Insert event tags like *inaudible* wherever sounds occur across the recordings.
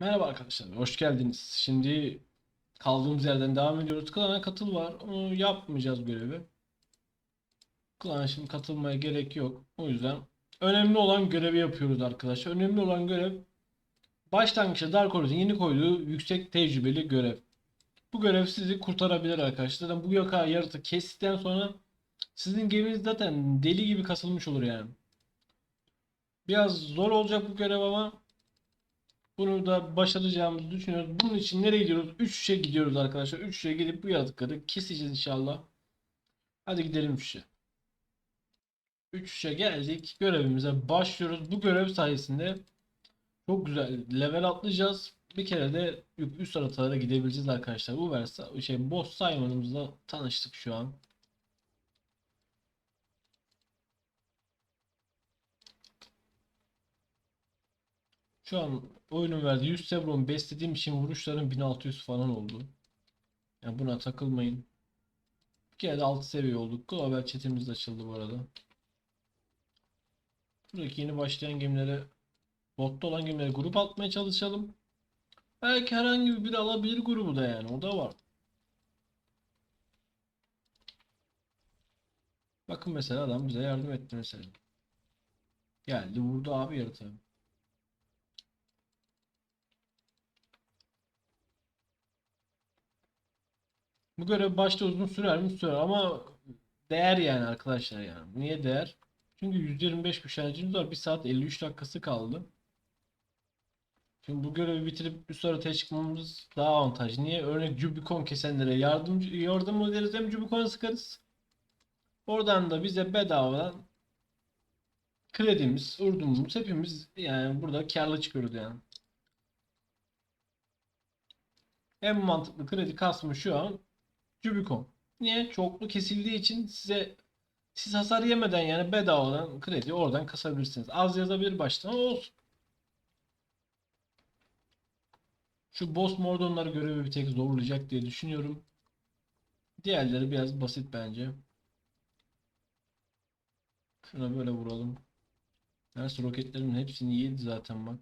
Merhaba arkadaşlar, hoş geldiniz. Şimdi kaldığımız yerden devam ediyoruz. Klana katıl var. Onu yapmayacağız görevi. Klana şimdi katılmaya gerek yok. O yüzden önemli olan görevi yapıyoruz arkadaşlar. Önemli olan görev başlangıçta Dark Horse'un yeni koyduğu yüksek tecrübeli görev. Bu görev sizi kurtarabilir arkadaşlar. Zaten bu yaka yaratığı kestikten sonra sizin geminiz zaten deli gibi kasılmış olur yani. Biraz zor olacak bu görev ama bunu da başaracağımızı düşünüyoruz. Bunun için nereye gidiyoruz? 3 gidiyoruz arkadaşlar. 3 gidip bu yaratıkları keseceğiz inşallah. Hadi gidelim 3'e. 3 geldik. Görevimize başlıyoruz. Bu görev sayesinde çok güzel level atlayacağız. Bir kere de üst haritalara gidebileceğiz arkadaşlar. Bu versa şey boss Simon'ımızla tanıştık şu an. Şu an oyunun verdiği 100 Chevron beslediğim için vuruşlarım 1600 falan oldu. Yani buna takılmayın. Bir kere de 6 seviye olduk. Global chatimiz de açıldı bu arada. Buradaki yeni başlayan gemilere botta olan gemilere grup atmaya çalışalım. Belki herhangi bir alabilir grubu da yani. O da var. Bakın mesela adam bize yardım etti mesela. Geldi vurdu abi yaratığı. Bu görev başta uzun sürer mi? Sürer ama değer yani arkadaşlar yani. Niye değer? Çünkü 125 güçlenicimiz var. 1 saat 53 dakikası kaldı. Şimdi bu görevi bitirip bir sonraki çıkmamız daha avantajlı. Niye? Örnek Cubicon kesenlere yardımcı yardım ederiz hem Cubicon'a sıkarız. Oradan da bize bedavadan kredimiz, urdumumuz hepimiz yani burada karlı çıkıyoruz yani. En mantıklı kredi kasmı şu an Cubicon. Niye? Çoklu kesildiği için size siz hasar yemeden yani bedavadan kredi oradan kasabilirsiniz. Az yazabilir baştan olsun. Şu boss mordonları görevi bir tek zorlayacak diye düşünüyorum. Diğerleri biraz basit bence. Şuna böyle vuralım. Neyse roketlerimin hepsini yedi zaten bak.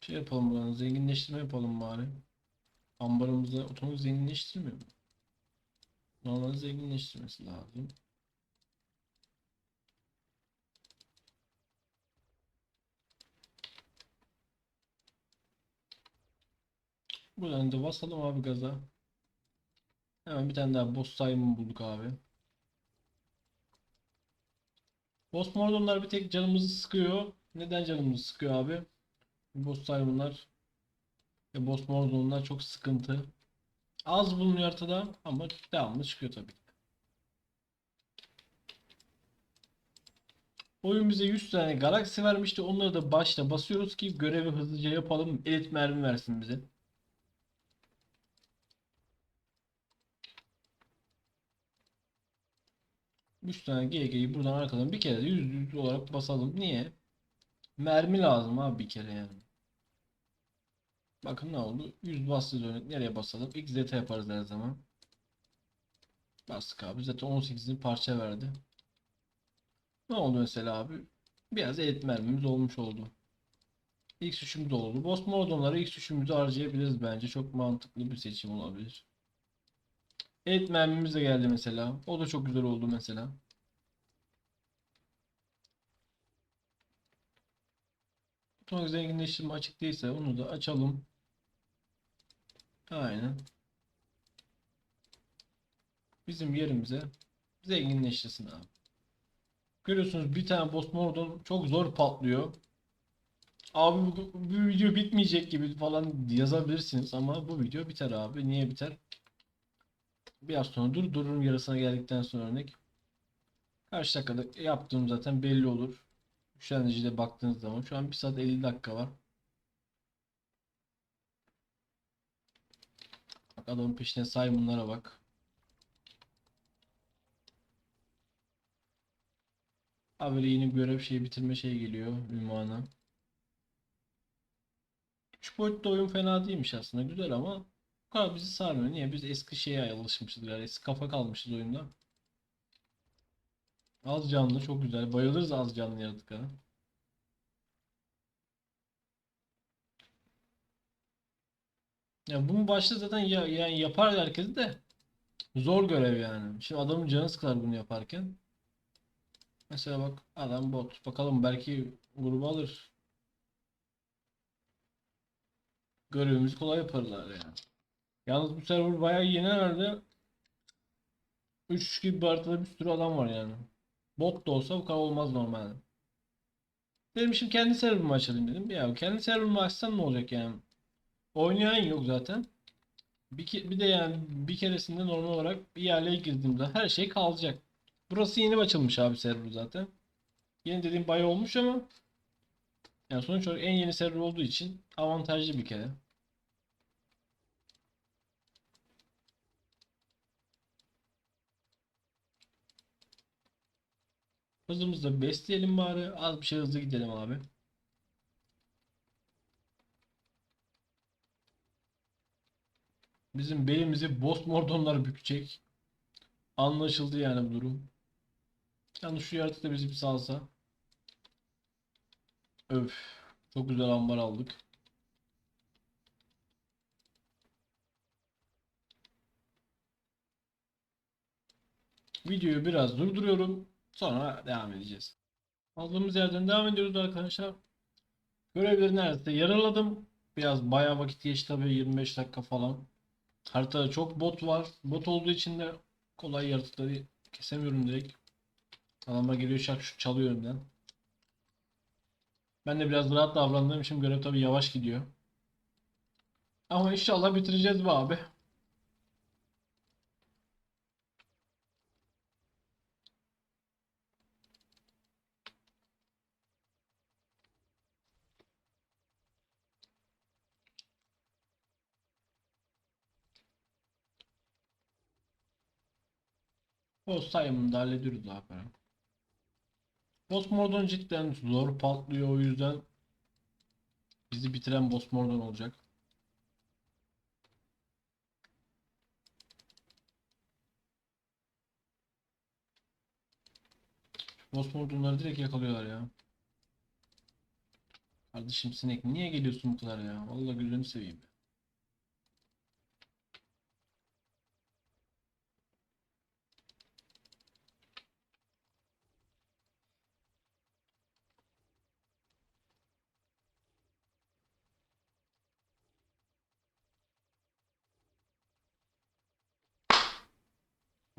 Şey yapalım buranın zenginleştirme yapalım bari. Ambarımızda otomatik zenginleştirmiyor mu? Normalde zenginleştirmesi lazım. Buradan da basalım abi gaza. Hemen bir tane daha boss Simon bulduk abi. Boss Mordonlar bir tek canımızı sıkıyor. Neden canımızı sıkıyor abi? Boss Simon'lar ve Boss Mordon'lar çok sıkıntı. Az bulunuyor haritada ama devamlı çıkıyor tabii. Oyun bize 100 tane galaksi vermişti. Onları da başta basıyoruz ki görevi hızlıca yapalım. Elit mermi versin bize. Üç tane GG'yi buradan arkadan bir kere de yüz olarak basalım. Niye? Mermi lazım abi bir kere yani. Bakın ne oldu? 100 bastı dönük. Nereye basalım? XZ yaparız her zaman. Bastık abi. Zaten 18'ini parça verdi. Ne oldu mesela abi? Biraz elit mermimiz olmuş oldu. X üçümüz oldu. Boss Mordon'ları X üçümüzü harcayabiliriz bence. Çok mantıklı bir seçim olabilir. Elit mermimiz de geldi mesela. O da çok güzel oldu mesela. Otomatik zenginleştirme açık değilse onu da açalım. Aynen. Bizim yerimize zenginleştirsin abi. Görüyorsunuz bir tane boss mordon çok zor patlıyor. Abi bu, bu video bitmeyecek gibi falan yazabilirsiniz ama bu video biter abi. Niye biter? Biraz sonra dur durun yarısına geldikten sonra örnek. Kaç dakikada yaptığım zaten belli olur. Güçlendiricide baktığınız zaman şu an 1 saat 50 dakika var. Bak adamın peşine Simon'lara bak. Abi böyle yeni görev şeyi bitirme şey geliyor ünvanı. 3 boyutlu oyun fena değilmiş aslında güzel ama bu kadar bizi sarmıyor. Niye? Biz eski şeye alışmışız yani eski kafa kalmışız oyunda. Az canlı çok güzel. Bayılırız az canlı yaratıklara. Ya bunu başta zaten ya, yani yapar herkes de zor görev yani. Şimdi adamın canı sıkar bunu yaparken. Mesela bak adam bot. Bakalım belki grubu alır. Görevimizi kolay yaparlar yani. Yalnız bu server bayağı yeni herhalde. 3 gibi bir bir sürü adam var yani. Bot da olsa bu kadar olmaz normalde. Dedim şimdi kendi serverımı açalım dedim. Ya kendi serverımı açsam ne olacak yani? Oynayan yok zaten. Bir, ke- bir de yani bir keresinde normal olarak bir yerle girdiğimde her şey kalacak. Burası yeni açılmış abi server zaten. Yeni dediğim bayağı olmuş ama yani sonuç olarak en yeni server olduğu için avantajlı bir kere. Hızımızı besleyelim bari. Az bir şey hızlı gidelim abi. Bizim belimizi boss mordonlar bükecek. Anlaşıldı yani bu durum. Yalnız şu yaratık da bizi bir salsa. Öf. Çok güzel ambar aldık. Videoyu biraz durduruyorum. Sonra devam edeceğiz. Aldığımız yerden devam ediyoruz arkadaşlar. Görevleri neredeyse yaraladım. Biraz bayağı vakit geçti tabii 25 dakika falan. Haritada çok bot var. Bot olduğu için de kolay yaratıkları kesemiyorum direkt. Adamlar geliyor şak şut çalıyor önden. Ben de biraz rahat davrandığım için görev tabii yavaş gidiyor. Ama inşallah bitireceğiz be abi. Boss sayımını da hallediyoruz abi. Boss cidden zor patlıyor o yüzden bizi bitiren Boss olacak. Boss direkt yakalıyorlar ya. Kardeşim sinek niye geliyorsun bu kadar ya? Vallahi gözünü seveyim.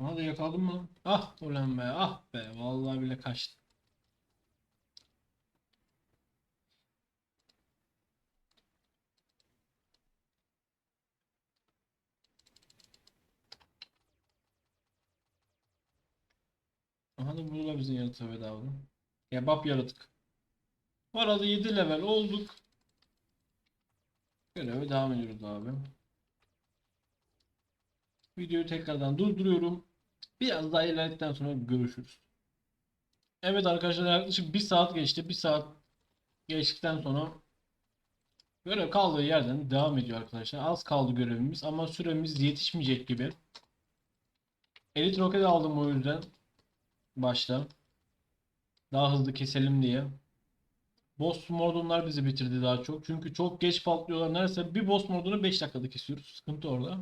Hadi yakaladım mı? Ah ulan be ah be vallahi bile kaçtı. Aha da burada bizim yaratığı bedava. Kebap yaratık. Bu arada 7 level olduk. Göreve devam ediyoruz abi. Videoyu tekrardan durduruyorum. Biraz daha ilerledikten sonra görüşürüz. Evet arkadaşlar yaklaşık 1 saat geçti. 1 saat geçtikten sonra görev kaldığı yerden devam ediyor arkadaşlar. Az kaldı görevimiz ama süremiz yetişmeyecek gibi. Elit roket aldım o yüzden başta. Daha hızlı keselim diye. Boss mordunlar bizi bitirdi daha çok. Çünkü çok geç patlıyorlar. Neredeyse bir boss mordunu 5 dakikada kesiyoruz. Sıkıntı orada.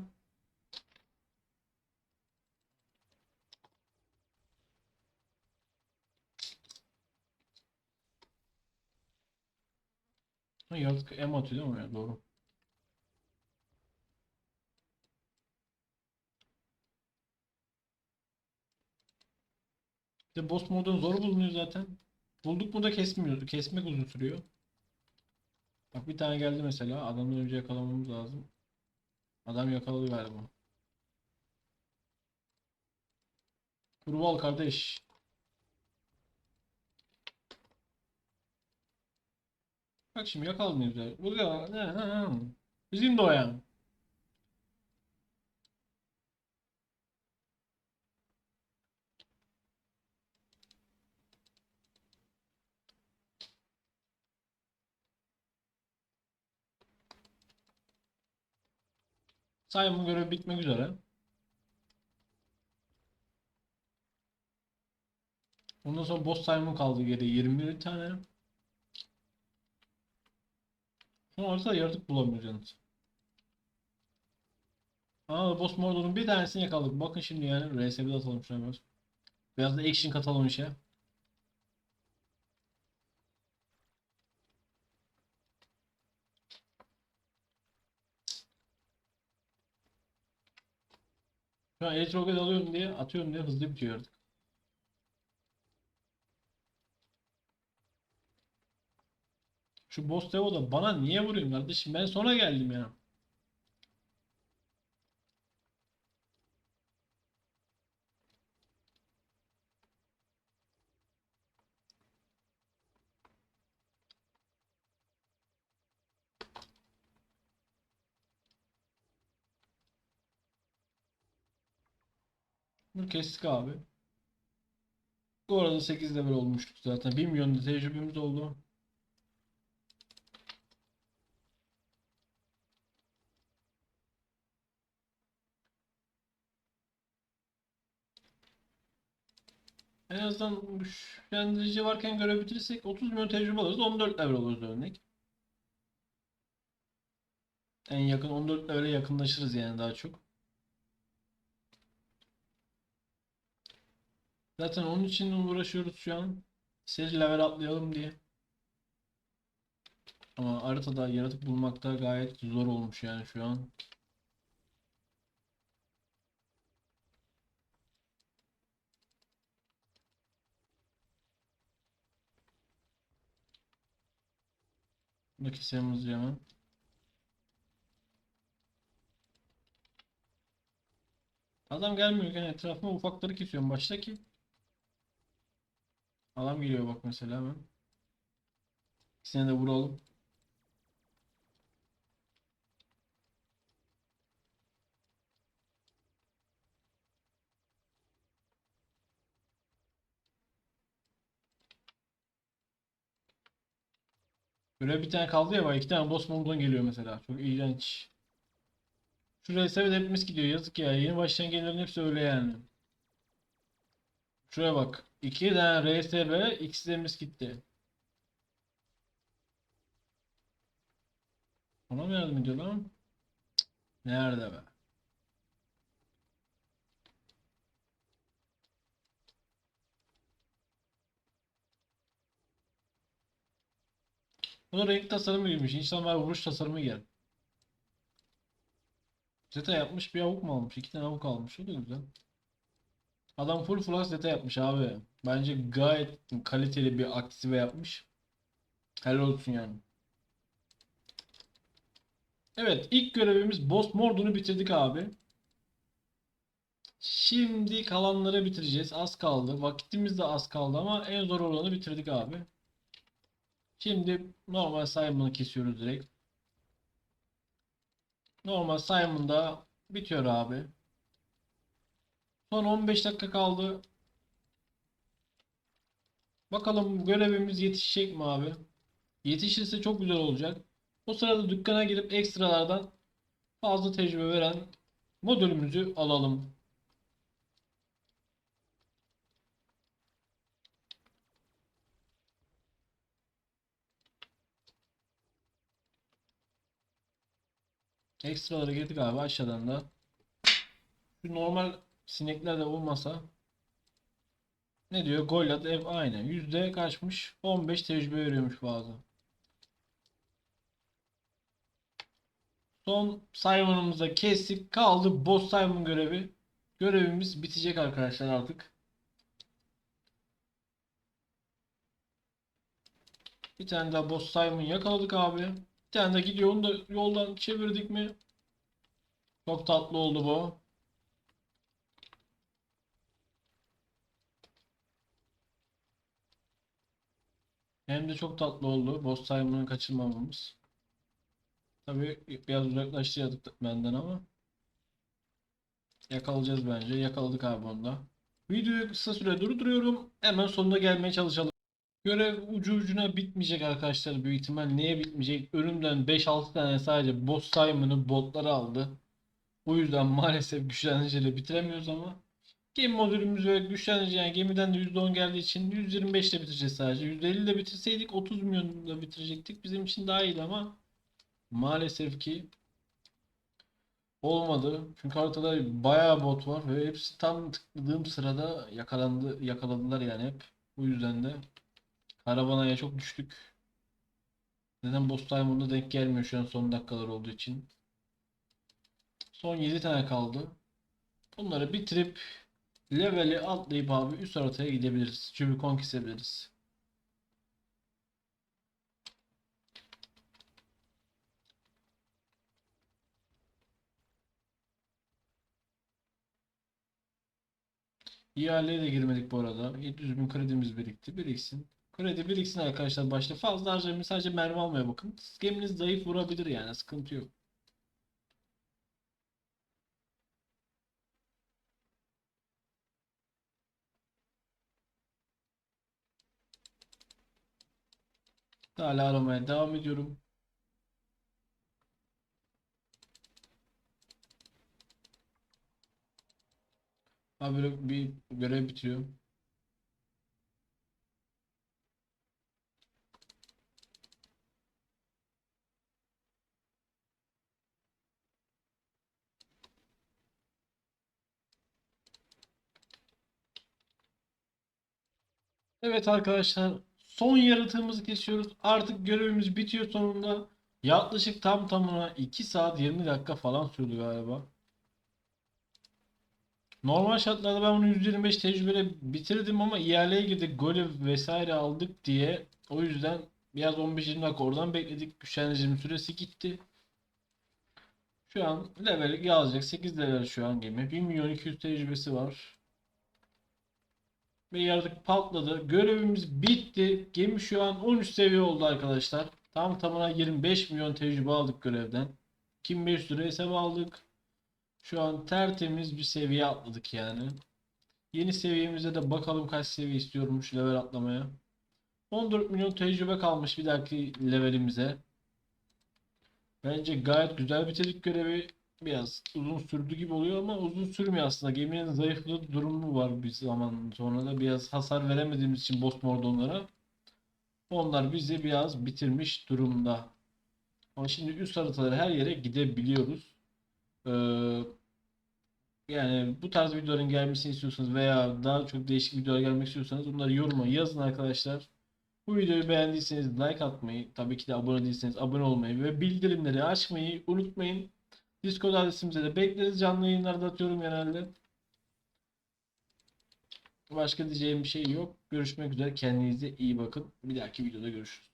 Ha, yaratık em atıyor değil mi? Ya, doğru. Bir de boss modun zor bulunuyor zaten. Bulduk mu da kesmiyor. Kesmek uzun sürüyor. Bak bir tane geldi mesela. Adamdan önce yakalamamız lazım. Adam yakaladı galiba. Kurval kardeş. Bak şimdi yakaladın güzel. Bu da ne, ne, ne. Bizim de o yani. Simon bitmek üzere. Ondan sonra Boss Simon kaldı geri 21 tane. Sonra da yaratık bulamıyoruz yalnız. Aa Boss Mordor'un bir tanesini yakaladık. Bakın şimdi yani RSB'de atalım şuna biraz. Biraz da action katalım işe. Şu an elektroget alıyorum diye atıyorum diye hızlı bitiyor artık. Şu boss Devo da bana niye vuruyorsun kardeşim? Ben sonra geldim ya. Bunu kestik abi. Bu arada 8 level olmuştuk zaten. 1 milyon tecrübemiz oldu. En azından güçlendirici varken görebilirsek 30 milyon tecrübe alırız. 14 level oluruz örnek. En yakın 14 level'e yakınlaşırız yani daha çok. Zaten onun için uğraşıyoruz şu an. Seri level atlayalım diye. Ama haritada yaratık bulmakta gayet zor olmuş yani şu an. Bunu keselim hemen. Adam gelmiyorken etrafıma ufakları kesiyorum başta ki. Adam geliyor bak mesela hemen. İkisine de vuralım. Böyle bir tane kaldı ya bak iki tane boss moddan geliyor mesela. Çok iğrenç. Şuraya sevet hepimiz gidiyor. Yazık ya. Yeni başlayan gelilerin hepsi öyle yani. Şuraya bak. İki tane RSB X'lerimiz gitti. Ona mı yardım ediyor lan? Nerede be? Bu da renk tasarımı girmiş. İnsanlar vuruş tasarımı gel. Zeta yapmış bir avuk mu almış? İki tane avuk almış. O da güzel. Adam full flash zeta yapmış abi. Bence gayet kaliteli bir aktive yapmış. Helal olsun yani. Evet ilk görevimiz Boss Mordor'u bitirdik abi. Şimdi kalanları bitireceğiz. Az kaldı. Vakitimiz de az kaldı ama en zor olanı bitirdik abi. Şimdi normal Simon'ı kesiyoruz direkt. Normal Simon'da bitiyor abi. Son 15 dakika kaldı. Bakalım görevimiz yetişecek mi abi? Yetişirse çok güzel olacak. O sırada dükkana girip ekstralardan fazla tecrübe veren modülümüzü alalım. Ekstralara girdik abi aşağıdan da. Şu normal sinekler de olmasa ne diyor? Goliath ev aynı. Yüzde kaçmış? 15 tecrübe veriyormuş bazı. Son Simon'ımıza kestik. Kaldı Boss Simon görevi. Görevimiz bitecek arkadaşlar artık. Bir tane daha Boss Simon yakaladık abi. Bir tane de gidiyor. Onu da yoldan çevirdik mi? Çok tatlı oldu bu. Hem de çok tatlı oldu. Boss Simon'ı kaçırmamamız. Tabii biraz uzaklaştırdık benden ama yakalayacağız bence. Yakaladık abi onu da. Videoyu kısa süre durduruyorum. Hemen sonuna gelmeye çalışalım. Görev ucu ucuna bitmeyecek arkadaşlar büyük ihtimal. Neye bitmeyecek? Önümden 5-6 tane sadece boss Simon'ı botları aldı. O yüzden *laughs* maalesef güçleniciyle bitiremiyoruz ama Gemi modülümüz ve güçlendirici yani gemiden de %10 geldiği için 125 ile bitireceğiz sadece. %50 ile bitirseydik 30 milyonla bitirecektik. Bizim için daha iyiydi ama maalesef ki olmadı. Çünkü haritada bayağı bot var ve hepsi tam tıkladığım sırada yakalandı, yakaladılar yani hep. Bu yüzden de karavanaya çok düştük. Neden boss timer'da denk gelmiyor şu an son dakikalar olduğu için. Son 7 tane kaldı. Bunları bitirip Leveli atlayıp abi üst haritaya gidebiliriz. Cubicon kesebiliriz. İhaleye de girmedik bu arada. 700 bin kredimiz birikti. Biriksin. Kredi biriksin arkadaşlar başta. Fazla harcamayın. Sadece mermi almaya bakın. Geminiz zayıf vurabilir yani. Sıkıntı yok. Hala aramaya devam ediyorum. Abi bir görev bitiriyor. Evet arkadaşlar son yaratığımızı kesiyoruz. Artık görevimiz bitiyor sonunda. Yaklaşık tam tamına 2 saat 20 dakika falan sürdü galiba. Normal şartlarda ben bunu 125 tecrübeyle bitirdim ama ihaleye girdik. Golü vesaire aldık diye. O yüzden biraz 15-20 dakika oradan bekledik. Güçlendiricinin süresi gitti. Şu an level yazacak. 8 level şu an gemi. 1 milyon 200 tecrübesi var. Ve yaratık patladı. Görevimiz bitti. Gemi şu an 13 seviye oldu arkadaşlar. Tam tamına 25 milyon tecrübe aldık görevden. 2500 lira hesap aldık. Şu an tertemiz bir seviye atladık yani. Yeni seviyemize de bakalım kaç seviye istiyormuş level atlamaya. 14 milyon tecrübe kalmış bir dahaki levelimize. Bence gayet güzel bitirdik görevi. Biraz uzun sürdü gibi oluyor ama uzun sürmüyor aslında. Geminin zayıflığı durumu var bir zaman sonra da biraz hasar veremediğimiz için boss mordonlara. Onlar bizi biraz bitirmiş durumda. Ama şimdi üst haritaları her yere gidebiliyoruz. Ee, yani bu tarz videoların gelmesini istiyorsanız veya daha çok değişik videolar gelmek istiyorsanız bunları yoruma yazın arkadaşlar. Bu videoyu beğendiyseniz like atmayı, tabii ki de abone değilseniz abone olmayı ve bildirimleri açmayı unutmayın. Discord adresimize de bekleriz. Canlı yayınlarda atıyorum genelde. Başka diyeceğim bir şey yok. Görüşmek üzere. Kendinize iyi bakın. Bir dahaki videoda görüşürüz.